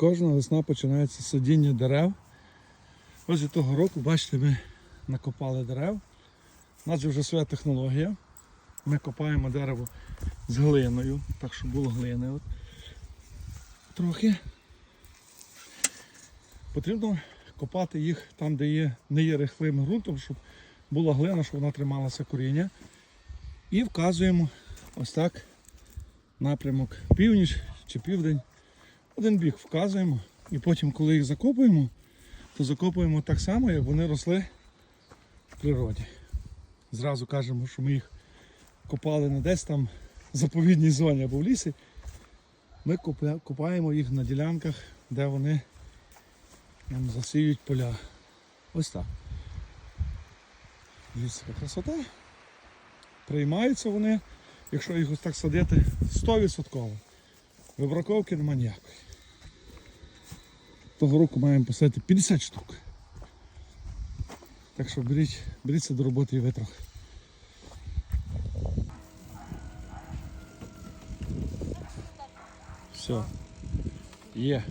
Кожна весна починається з садіння дерев. Ось від того року, бачите, ми накопали дерев. У нас вже своя технологія. Ми копаємо дерево з глиною, так щоб було глини. От. Трохи. Потрібно копати їх там, де є, не є рихлим ґрунтом, щоб була глина, щоб вона трималася коріння. І вказуємо ось так напрямок північ чи південь. Один бік вказуємо. І потім, коли їх закопуємо, то закопуємо так само, як вони росли в природі. Зразу кажемо, що ми їх копали не десь там в заповідній зоні або в лісі. Ми копа- копаємо їх на ділянках, де вони нам засіють поля. Ось так. Дивіться, красота. Приймаються вони, якщо їх ось так садити, 100%. Вибраковки нема ніякої. Того року маємо посадити 50 штук. Так що беріть, беріться до роботи і ви трохи. Все. Є.